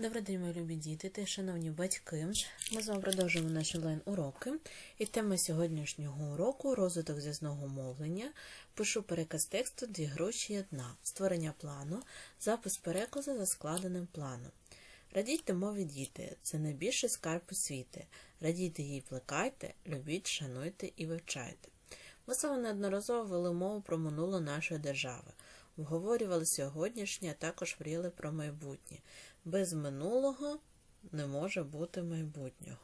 Добрий день, мої любі діти та шановні батьки. Ми з вами продовжуємо наші онлайн-уроки. І тема сьогоднішнього уроку розвиток зв'язного мовлення. Пишу переказ тексту дві гроші одна. Створення плану, запис переказу за складеним планом. Радійте мові діти, це найбільший скарб освіти. Радійте їй, плекайте, любіть, шануйте і вивчайте. Ми саме неодноразово вели мову про минуле нашої держави. Обговорювали сьогоднішнє, а також мріяли про майбутнє. Без минулого не може бути майбутнього.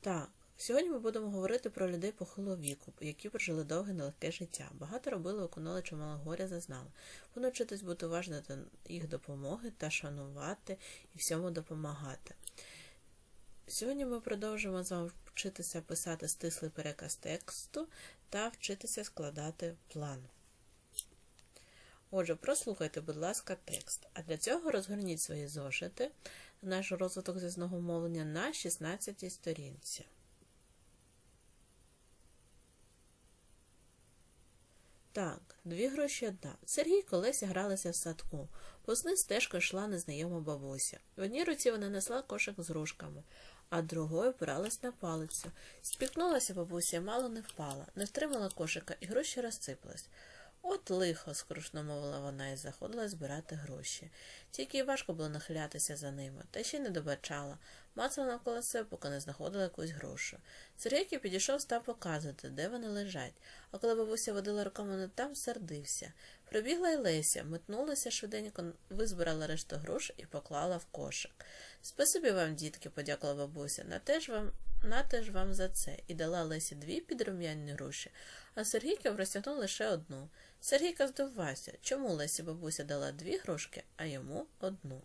Так, сьогодні ми будемо говорити про людей похилого віку, які прожили довге нелегке життя. Багато робили, виконали чимало горя зазнали. Вони вчитись бути уважними до їх допомоги та шанувати і всьому допомагати. Сьогодні ми продовжимо з вами вчитися писати стислий переказ тексту та вчитися складати план. Отже, прослухайте, будь ласка, текст. А для цього розгорніть свої зошити наш розвиток зв'язного мовлення на 16 сторінці. Так, дві гроші одна. Сергій і Колеся гралися в садку. Позни стежкою йшла незнайома бабуся. В одній руці вона несла кошик з грушками, а другою опиралась на палицю. Спікнулася бабуся, мало не впала, не втримала кошика, і гроші розсипались. От лихо, скрушно мовила вона і заходила збирати гроші. Тільки й важко було нахилятися за ними, та ще й не добачала. Мацала навколо себе, поки не знаходила якусь грошу. Сергійки підійшов, став показувати, де вони лежать, а коли бабуся водила руками не там, сердився. Прибігла й Леся, метнулася швиденько, визбирала решту грош і поклала в кошик. Спасибі вам, дітки, подякувала бабуся, на те ж вам, на те вам за це, і дала Лесі дві підрум'яні гроші, а Сергійка розтягнув лише одну. Сергійка здивувався, чому Лесі бабуся дала дві грошки, а йому одну.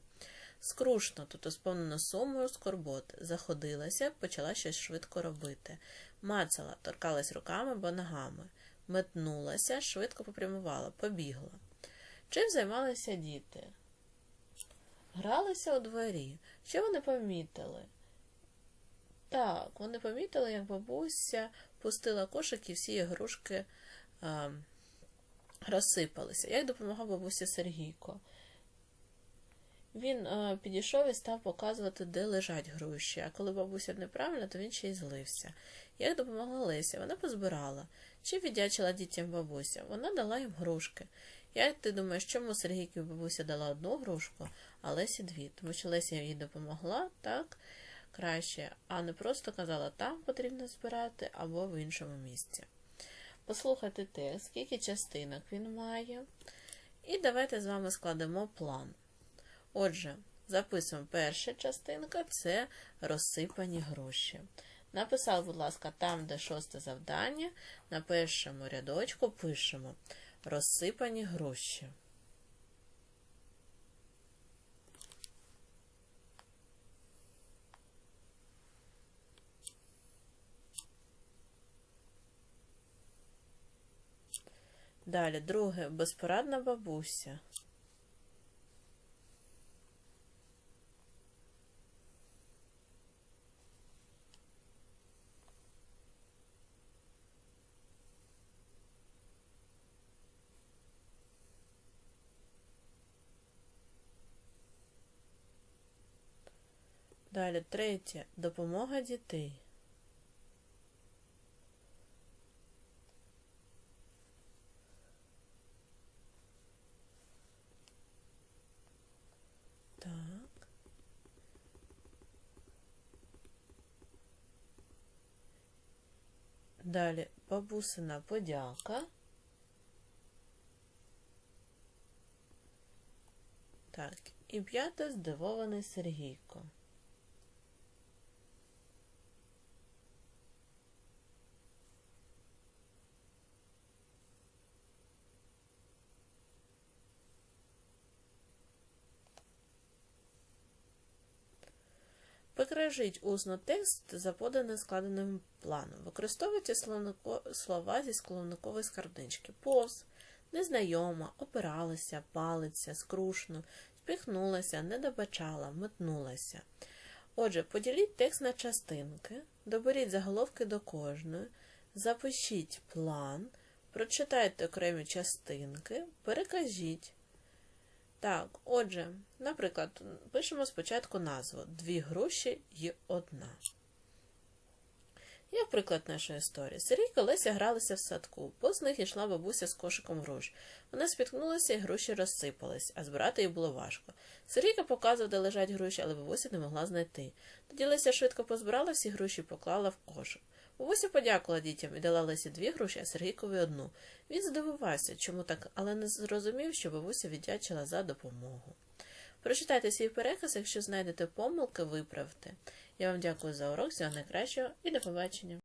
Скрушно, тут сповнено сумою скорбот, заходилася, почала щось швидко робити. Мацала, торкалась руками або ногами, метнулася, швидко попрямувала, побігла. Чим займалися діти? Гралися у дворі. Що вони помітили? Так, вони помітили, як бабуся пустила кошик і всі ігрушки а, розсипалися. Як допомагав бабуся Сергійко? Він а, підійшов і став показувати, де лежать гроші, а коли бабуся неправильно, то він ще й злився. Як допомогла Леся? Вона позбирала. Чи віддячила дітям бабуся? Вона дала їм грушки. Як ти думаєш, чому Сергійки бабуся дала одну грушку, а Лесі дві? Тому що Леся їй допомогла так краще, а не просто казала, там потрібно збирати або в іншому місці. Послухайте текст, скільки частинок він має. І давайте з вами складемо план. Отже, записуємо перша частинка це розсипані гроші. Написав, будь ласка, там, де шосте завдання, на першому рядочку пишемо розсипані гроші. Далі, друге, безпорадна бабуся. Далі третє допомога дітей. Так. Далі бабусина подяка. Так, і п'яте здивований Сергійко. Покажіть усно текст за поданим складеним планом. Використовуйте слова зі словникової скарбнички. Повз, незнайома, опиралася, палиця, скрушно, спіхнулася, не добачала, метнулася. Отже, поділіть текст на частинки, доберіть заголовки до кожної, запишіть план, Прочитайте окремі частинки, перекажіть. Так, отже, наприклад, пишемо спочатку назву Дві гроші й одна. Приклад нашої історії. Сергій Леся гралися в садку. Повз них йшла бабуся з кошиком груш. Вона спіткнулася і груші розсипались, а збирати їх було важко. Сергійка показував, де лежать груші, але бабуся не могла знайти. Тоді Леся швидко позбирала всі груші і поклала в кошик. Бабуся подякувала дітям і дала Лесі дві груші, а Сергійкові одну. Він здивувався, чому так, але не зрозумів, що бабуся віддячила за допомогу. Прочитайте свій переказ, якщо знайдете помилки, виправте. Я вам дякую за урок, всього найкращого і до побачення.